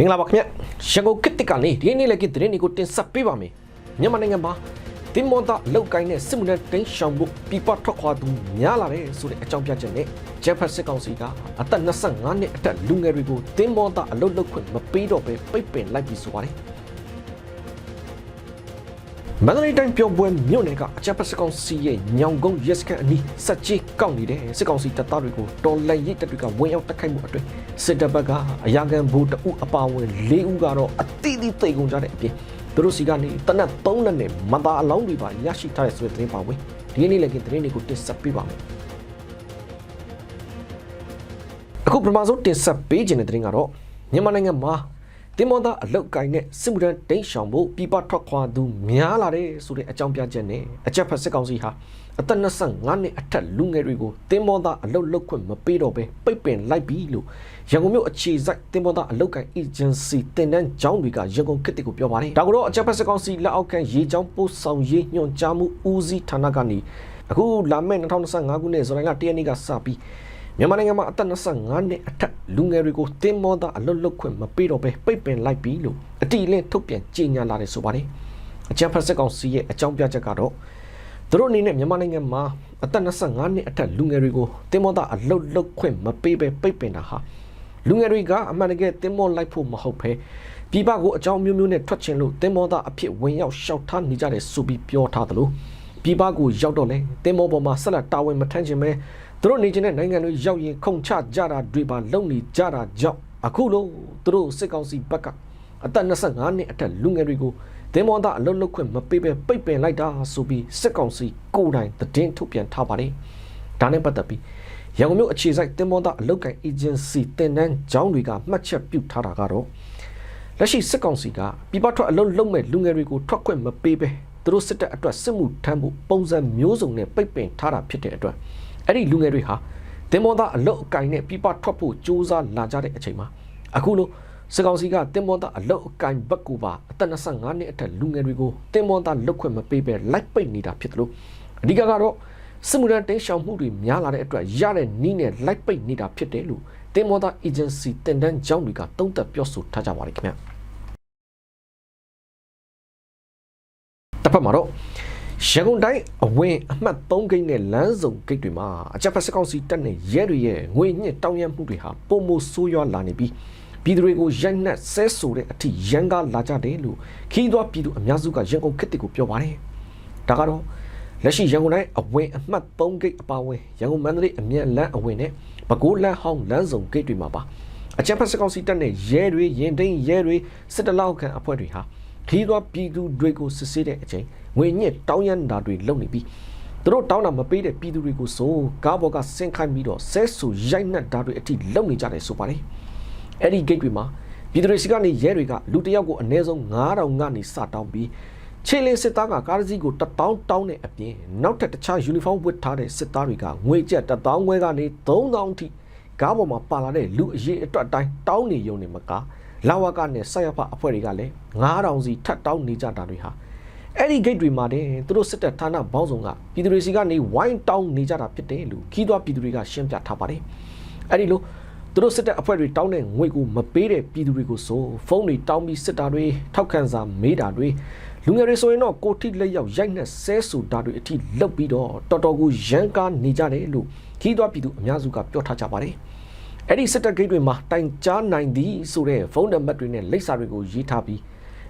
မင်္ဂလာပါခင်ဗျရန်ကုန်ကစ်တစ်ကနေဒီနေ့လည်းကစ်သတင်းတွေကိုတင်ဆက်ပေးပါမယ်မြန်မာနိုင်ငံမှာတင်မောတာအလောက်ကိုင်းနဲ့စစ်မှုထမ်းတင်းရှောင်ဖို့ပြပထွက်ခွာသူများလာတယ်ဆိုတဲ့အကြောင်းပြချက်နဲ့ဂျက်ဖက်စစ်ကောင်စီကအသက်25နှစ်အထက်လူငယ်တွေကိုတင်မောတာအလုတ်လုတ်ခွင့်မပေးတော့ဘဲပိတ်ပင်လိုက်ပြီးဆိုပါတယ် မန္တလေးတိုင်းပြောပွဲမြို့နယ်ကအကြပ်ဖက်စစ်ကောင်စီရဲ့ညောင်ကုန်းရက်စကန်အနီးစက်ကြီးကောက်နေတဲ့စစ်ကောင်စီတပ်သားတွေကိုတော်လှန်ရေးတပ်တွေကဝင်ရောက်တိုက်ခိုက်မှုအတွင်းစစ်တပ်ဘက်ကအရာခံဘူတအုပ်အပါအဝင်၄ဦးကတော့အတိအသီးသိကုန်ကြတဲ့အပြင်သူတို့စီကနေတနက်၃လက်နဲ့မသားအလောင်းတွေပါရရှိထားတဲ့ဆိုတဲ့သတင်းပါဝင်ဒီနေ့လည်းကသတင်းတွေကိုတင်ဆက်ပေးပါမယ်အခုပထမဆုံးတင်ဆက်ပေးခြင်းတဲ့သတင်းကတော့မြန်မာနိုင်ငံမှာ တင်မောသားအလုတ်ကိုင်းနဲ့စစ်မှုထမ်းတိန့်ရှောင်ဖို့ပြပထွက်ခွာသူများလာတဲ့ဆိုတဲ့အကြောင်းပြချက်နဲ့အကြက်ဖက်စစ်ကောင်စီဟာအသက်25နှစ်အထက်လူငယ်တွေကိုတင်မောသားအလုတ်လုတ်ခွင့်မပေးတော့ဘဲပိတ်ပင်လိုက်ပြီလို့ရန်ကုန်မြို့အခြေစိုက်တင်မောသားအလုတ်ကိုင်း agency တင်တန်းကျောင်းတွေကရန်ကုန်ခေတ်တစ်ကိုပြောပါတယ်ဒါကတော့အကြက်ဖက်စစ်ကောင်စီလက်အောက်ခံရေချောင်းပို့ဆောင်ရေးညွှန်ကြားမှုဦးစီးဌာနကနေအခုလာမယ့်2025ခုနှစ်ဇူလိုင်လ1ရက်နေ့ကစပြီး မြန်မာနိုင်ငံမှာအသက်25နှစ်အထက်လူငယ်တွေကိုတင်မောသားအလွတ်လွတ်ခွင့်မပေးတော့ဘဲပိတ်ပင်လိုက်ပြီလို့အတိအလင်းထုတ်ပြန်ကြေညာလာတယ်ဆိုပါတယ်။အကြံဖက်စစ်ကောင်စီရဲ့အကြောင်းပြချက်ကတော့သူတို့အနေနဲ့မြန်မာနိုင်ငံမှာအသက်25နှစ်အထက်လူငယ်တွေကိုတင်မောသားအလွတ်လွတ်ခွင့်မပေးဘဲပိတ်ပင်တာဟာလူငယ်တွေကအမှန်တကယ်တင်မောလိုက်ဖို့မဟုတ်ဘဲပြည်ပကိုအကြောင်းမျိုးမျိုးနဲ့ထွက်ချင်လို့တင်မောသားအဖြစ်ဝင်ရောက်ရှောက်ထားနေကြတယ်ဆိုပြီးပြောထားသလိုပြည်ပကိုရောက်တော့လဲတင်မောပေါ်မှာဆက်လက်တာဝန်မထမ်းချင်ပဲ သူတို့နေကျင်တဲ့နိုင်ငံတွေရောက်ရင်ခုန်ချကြတာတွေပါလုံနေကြတာကြောင့်အခုလို့သူတို့စစ်ကောင်စီဘက်ကအသက်25နှစ်အထက်လူငယ်တွေကိုတင်မောသားအလုတ်လုတ်ခွင့်မပေးပဲပိတ်ပင်လိုက်တာဆိုပြီးစစ်ကောင်စီကိုယ်တိုင်သတင်းထုတ်ပြန်ထားပါတယ်။ဒါနဲ့ပတ်သက်ပြီးရန်ကုန်မြို့အခြေစိုက်တင်မောသားအလုတ်ကိုင် agency တင်တန်းကျောင်းတွေကမှတ်ချက်ပြုထားတာကတော့လက်ရှိစစ်ကောင်စီကပြပထွက်အလုတ်လုတ်မဲ့လူငယ်တွေကိုထွက်ခွင့်မပေးပဲသူတို့စစ်တပ်အတွက်စစ်မှုထမ်းဖို့ပုံစံမျိုးစုံနဲ့ပိတ်ပင်ထားတာဖြစ်တဲ့အတွက် အဲ့ဒီလူငယ်တွေဟာတင်မောသားအလုတ်အကင်နဲ့ပြပထွက်ဖို့စူးစမ်းလာကြတဲ့အချိန်မှာအခုလို့စစ်ကောင်စီကတင်မောသားအလုတ်အကင်ဘက်ကူပါအသက်25နှစ်အထက်လူငယ်တွေကိုတင်မောသားလုတ်ခွင့်မပေးပဲလိုက်ပိတ်နေတာဖြစ်တယ်လို့အဓိကကတော့စစ်မှုထမ်းတင်းရှောင်မှုတွေများလာတဲ့အတွက်ရတဲ့နီးနဲ့လိုက်ပိတ်နေတာဖြစ်တယ်လို့တင်မောသား agency တင်တန်းကျောင်းတွေကတုံ့တက်ပြောဆိုထားကြပါတယ်ခင်ဗျတစ်ဖက်မှာတော့ ရန်ကုန်တိုင်းအဝင်အမှတ်3ဂိတ်နဲ့လမ်းစုံဂိတ်တွေမှာအကြပ်ဖက်စကောင်စီတပ်နဲ့ရဲတွေရဲ့ငွေညှစ်တောင်းရမ်းမှုတွေဟာပုံမဆိုးရွားလာနေပြီးပြည်သူတွေကိုရိုက်နှက်ဆဲဆိုတဲ့အထိရန်ကားလာကြတယ်လို့ခီးသွွားပြည်သူအများစုကရန်ကုန်ခေတ်တစ်ကိုပြောပါတယ်။ဒါကတော့လက်ရှိရန်ကုန်တိုင်းအဝင်အမှတ်3ဂိတ်အပါအဝင်ရန်ကုန်မန္တလေးအမြန်လမ်းအဝင်နဲ့ပဲခူးလမ်းဟောင်းလမ်းစုံဂိတ်တွေမှာပါအကြပ်ဖက်စကောင်စီတပ်နဲ့ရဲတွေရင်တိန်ရဲတွေစစ်တလောက်ခံအဖွဲ့တွေဟာ ခီးသွွားပြည်သူတွေကိုစစ်ဆေးတဲ့အချိန်ငွေညစ်တောင်းရမ်းတာတွေလုပ်နေပြီးသူတို့တောင်းတာမပေးတဲ့ပြည်သူတွေကိုဆိုကားပေါ်ကဆင်းခိုင်းပြီးတော့ဆဲဆူရိုက်နှက်တာတွေအထိလုပ်နေကြတယ်ဆိုပါတယ်အဲ့ဒီ gate တွေမှာပြည်သူတွေစီကနေရဲတွေကလူတစ်ယောက်ကိုအနည်းဆုံး9000ကနေစတောင်းပြီးခြေလင်းစစ်သားကကားတစ်စီးကို1000တောင်းတဲ့အပြင်နောက်ထပ်တခြား uniform ဝတ်ထားတဲ့စစ်သားတွေကငွေကျပ်1000ခွဲကနေ3000ထိကားပေါ်မှာပါလာတဲ့လူအရေးအတွက်အတိုင်းတောင်းနေရုံနဲ့မက လာဝကနဲ့ဆက်ရဖအဖွဲ့တွေကလည်း9000စီထပ်တောင်းနေကြတာတွေဟာအဲ့ဒီ gate တွေမှာတဲ့သူတို့စစ်တပ်ဌာနဘောင်းဆောင်ကပြည်သူတွေစီကနေဝိုင်းတောင်းနေကြတာဖြစ်တယ်လို့ခီးသွွားပြည်သူတွေကရှင်းပြထားပါတယ်အဲ့ဒီလိုသူတို့စစ်တပ်အဖွဲ့တွေတောင်းတဲ့ငွေကိုမပေးတဲ့ပြည်သူတွေကိုဆိုဖုန်းတွေတောင်းပြီးစစ်တာတွေထောက်ခံစာမေးတာတွေလူငယ်တွေဆိုရင်တော့ကိုထိလက်ရောက်ရိုက်နှက်ဆဲဆူတာတွေအထိလုပ်ပြီးတော့တော်တော်ကိုရန်ကားနေကြတယ်လို့ခီးသွွားပြည်သူအများစုကပြောထားကြပါတယ် အဲ့ဒီစစ်တပ်ဂိတ်တွေမှာတိုင်ကြားနိုင်သည်ဆိုတဲ့ဖုန်းနံပါတ်တွေနဲ့လိပ်စာတွေကိုရေးထားပြီး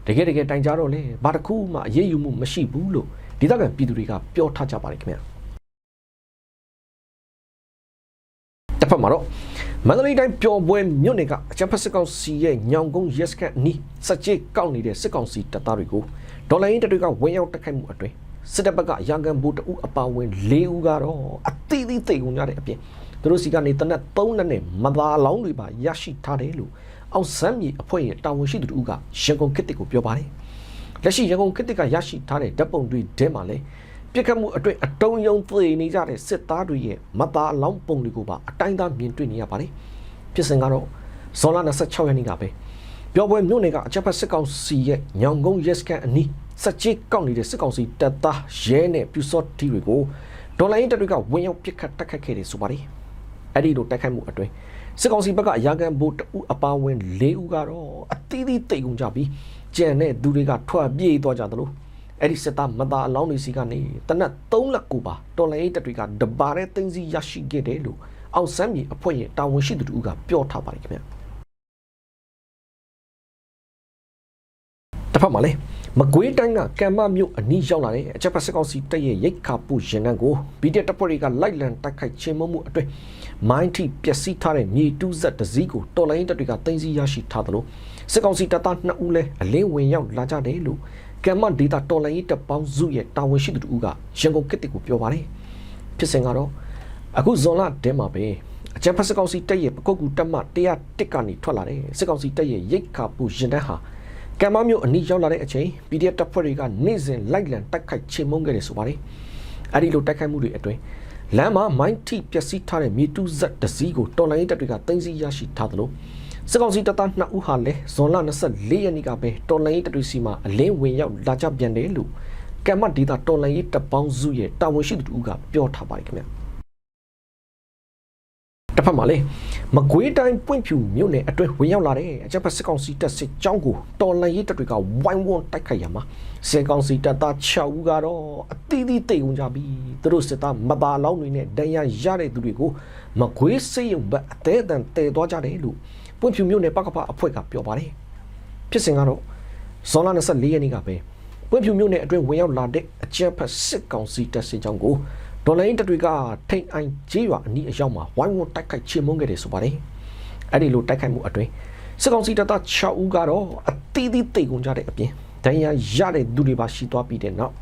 တကယ်တကယ်တိုင်ကြတော့လေဘာတစ်ခုမှအရေးယူမှုမရှိဘူးလို့ဒေသခံပြည်သူတွေကပြောထားကြပါတယ်ခင်ဗျာတစ်ဖက်မှာတော့မန္တလေးတိုင်းပျော်ပွဲမြို့နယ်ကအချမ်းဖက်စစ်ကောင်စီရဲ့ညောင်ကုန်းရက်စခတ်နီးစက်ကြီးကောက်နေတဲ့စစ်ကောင်စီတပ်သားတွေကိုဒေါ်လာရင်းတပ်တွေကဝင်ရောက်တိုက်ခိုက်မှုအတွင်းစစ်တပ်ဘက်ကရာဂန်ဘူတအုပ်အပါဝင်၄ဦးကတော့အသီးသီးသိကုန်ကြတဲ့အပြင် သူတို့စီကနေတနက်၃လက်နဲ့မသာလောင်းတွေပါရရှိထားတယ်လို့အောင်ဆန်းမြေအဖွဲ့ရဲ့တာဝန်ရှိသူတို့ကရန်ကုန်ခေတ်တစ်ကိုပြောပါတယ်လက်ရှိရန်ကုန်ခေတ်တစ်ကရရှိထားတဲ့ဓာတ်ပုံတွေထဲမှာလည်းပြစ်ခတ်မှုအတွင်းအတုံးယုံသေနေကြတဲ့စစ်သားတွေရဲ့မသားအလောင်းပုံတွေကိုပါအတိုင်းသားမြင်တွေ့နေရပါတယ်ဖြစ်စဉ်ကတော့ဇွန်လ26ရက်နေ့ကပဲပြောပွဲမြို့နယ်ကအချက်ဖက်စစ်ကောင်စီရဲ့ညောင်ကုန်းရက်စကန်အနီးစက်ကြီးကောက်နေတဲ့စစ်ကောင်စီတပ်သားရဲနဲ့ပြူစော့တီတွေကိုဒေါ်လာရင်းတပ်တွေကဝင်ရောက်ပစ်ခတ်တိုက်ခိုက်ခဲ့တယ်ဆိုပါတယ် အဲ့ဒီလိုတိုက်ခိုက်မှုအတွင်းစစ်ကောင်စီဘက်ကအရာခံဘိုးတဦးအပါဝင်၄ဦးကတော့အသီးသီးတိတ်ကုန်ကြပြီးကြံတဲ့သူတွေကထွက်ပြေးသွားကြသလိုအဲ့ဒီစစ်သားမသားအလောင်းတွေစီကနေတနက်3လက်ကိုပါတော်လိုင်းတပ်တွေကတပါးတဲ့တင်းစီရရှိခဲ့တယ်လို့အောင်ဆန်းမြေအဖွဲ့ရဲ့တာဝန်ရှိသူတို့ကပြောထားပါတယ်ခင်ဗျတစ်ဖက်မှာလေမကွေးတိုင်းကကံမမြို့အနီးရောက်လာတဲ့အချက်ဖက်စစ်ကောင်စီတပ်ရဲ့ရိတ်ခါပူရင်နှံကိုဗီဒီတပ်ဖွဲ့တွေကလိုက်လံတိုက်ခိုက်ချင်းမမှုအတွင်း မိုင်းထိပျက်စီးထားတဲ့မြေတူးဆက်တစည်းကိုတော်လိုင်းတပ်တွေကတင်စီရရှိထားသလိုစစ်ကောင်စီတပ်သား2ဦးလည်းအလင်းဝင်ရောက်လာကြတယ်လို့ကံမဒေတာတော်လိုင်းတပ်ပေါင်းစုရဲ့တာဝန်ရှိသူတို့ကရန်ကုန်ကစ်တစ်ကိုပြောပါတယ်ဖြစ်စဉ်ကတော့အခုဇွန်လတဲမှာပဲအကြံဖက်စစ်ကောင်စီတပ်ရဲ့ပကုတ်ကူတပ်မ101ကနေထွက်လာတဲ့စစ်ကောင်စီတပ်ရဲ့ရိတ်ခါပူရင်တန်းဟာကံမမျိုးအနီးရောက်လာတဲ့အချိန် PDF တပ်ဖွဲ့တွေကနေ့စဉ်လိုက်လံတိုက်ခိုက်ချေမှုန်းခဲ့တယ်ဆိုပါတယ်။အဲဒီလိုတိုက်ခိုက်မှုတွေအတွင်း လမ်းမှာမိုင်းထိပျက်စီးထားတဲ့မြေတူးဇက်တစည်းကိုတော်လိုင်းတပ်တွေကတင်စီရရှိထားသလိုစစ်ကောင်စီတပ်သား2ဦးဟာလည်းဇွန်လ24ရက်နေ့ကပဲတော်လိုင်းတပ်တွေစီမှာအလင်းဝင်ရောက်လာကြပြန်တယ်လို့ကံမဒေတာတော်လိုင်းတပ်ပေါင်းစုရဲ့တာဝန်ရှိသူတို့ကပြောထားပါတယ်ခင်ဗျာ။တစ်ဖက်မှာလေ မကွေးတိုင်းပွင့်ဖြူမြို့နယ်အတွင်းဝင်ရောက်လာတဲ့အကြပ်ဖက်စစ်ကောင်စီတပ်စစ်ကြောင်းကိုတော်လန်ရေးတပ်တွေကဝိုင်းဝန်းတိုက်ခိုက်ရမှာစစ်ကောင်စီတပ်သား6ဦးကတော့အသီးသီးတိတ်ဝင်ကြပြီးသူတို့စစ်သားမပါလောင်းတွေနဲ့ဒဏ်ရာရတဲ့သူတွေကိုမကွေးစိတ်ရုံဘက်အသေးအတန်တည်သွားကြတယ်လို့ပွင့်ဖြူမြို့နယ်ပကပအဖွဲ့ကပြောပါတယ်ဖြစ်စဉ်ကတော့ဇွန်လ24ရက်နေ့ကပဲပွင့်ဖြူမြို့နယ်အတွင်းဝင်ရောက်လာတဲ့အကြပ်ဖက်စစ်ကောင်စီတပ်စစ်ကြောင်းကို ဒေါ်လာရင်းတပ်တွေကထိန်အိုင်ကြေးရွာအနီးအရောက်မှာဝိုင်းဝန်းတိုက်ခိုက်ချေမှုန်းခဲ့တယ်ဆိုပါတယ်။အဲ့ဒီလိုတိုက်ခိုက်မှုအတွင်းစစ်ကောင်စီတပ်သား6ဦးကတော့အသီးသီးတိတ်ကုန်ကြတဲ့အပြင်ဒဏ်ရာရတဲ့သူတွေပါရှိသွားပြီးတဲ့နောက်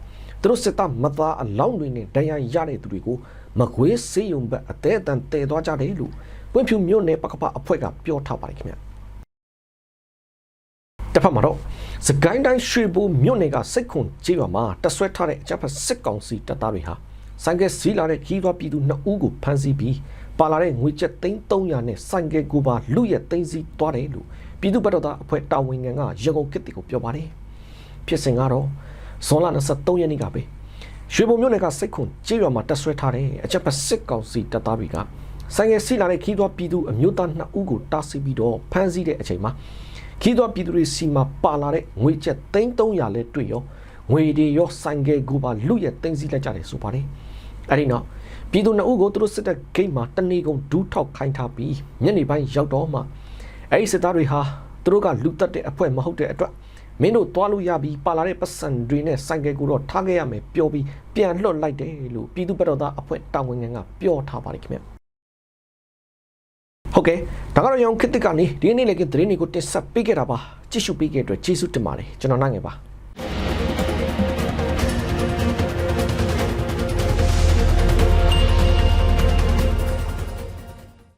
သူတို့စစ်သားမသားအလောင်းတွေနဲ့ဒဏ်ရာရတဲ့သူတွေကိုမကွေးစေးရုံဘက်အသေးအတန်တည်သွားကြတယ်လို့ပွင့်ဖြူမြို့နယ်ပကပအဖွဲ့ကပြောထားပါတယ်ခင်ဗျာ။တစ်ဖက်မှာတော့စကိုင်းတိုင်းရွှေဘိုမြို့နယ်ကစိတ်ခွန်ကြေးရွာမှာတဆွဲထားတဲ့အကြမ်းဖက်စစ်ကောင်စီတပ်သားတွေဟာ ဆိုင်ကယ်စီးလာတဲ့ခီးသွွားပြည်သူနှစ်ဦးကိုဖမ်းဆီးပြီးပါလာတဲ့ငွေကျပ်သိန်း300နဲ့ဆိုင်ကယ်ကိုပါလူရက်သိန်းစီးသွားတယ်လို့ပြည်သူ့ဘက်တော်သားအဖွဲ့တာဝန်ခံကရန်ကုန်ကစ်တီကိုပြောပါတယ်ဖြစ်စဉ်ကတော့ဇွန်လ23ရက်နေ့ကပဲရွှေဘုံမြို့နယ်ကစိတ်ခွန်ကြေးရွာမှာတက်ဆွဲထားတဲ့အချက်ပတ်စစ်ကောင်စီတပ်သားတွေကဆိုင်ကယ်စီးလာတဲ့ခီးသွွားပြည်သူအမျိုးသားနှစ်ဦးကိုတားဆီးပြီးတော့ဖမ်းဆီးတဲ့အချိန်မှာခီးသွွားပြည်သူတွေစီမှာပါလာတဲ့ငွေကျပ်သိန်း300လဲတွေ့ရောငွေတွေရောဆိုင်ကယ်ကိုပါလူရက်သိမ်းဆီးလိုက်ကြတယ်ဆိုပါတယ် အဲ့ဒီနောက်ပြည်သူနှစ်ဦးကိုသူတို့စစ်တပ်ဂိတ်မှာတနေကုန်ဒူးထောက်ခိုင်းထားပြီးညနေပိုင်းရောက်တော့မှအဲ့ဒီစစ်သားတွေဟာသူတို့ကလူတက်တဲ့အဖွဲ့မဟုတ်တဲ့အတွက်မင်းတို့သွားလို့ရပြီးပါလာတဲ့ပတ်စံတွေနဲ့ဆိုင်ကယ်ကိုတော့ထားခဲ့ရမယ်ပြောပြီးပြန်လွှတ်လိုက်တယ်လို့ပြည်သူ့ဘက်တော်သားအဖွဲ့တာဝန်ခံကပြောထားပါတယ်ခင်ဗျဟုတ်ကဲ့ဒါကတော့ရောင်ခစ်တစ်ကနေဒီနေ့လည်းကသတင်းတွေကိုတက်ဆက်ပေးခဲ့တာပါကြည့်ရှုပေးခဲ့တဲ့အတွက်ကျေးဇူးတင်ပါတယ်ကျွန်တော်နိုင်ငယ်ပါ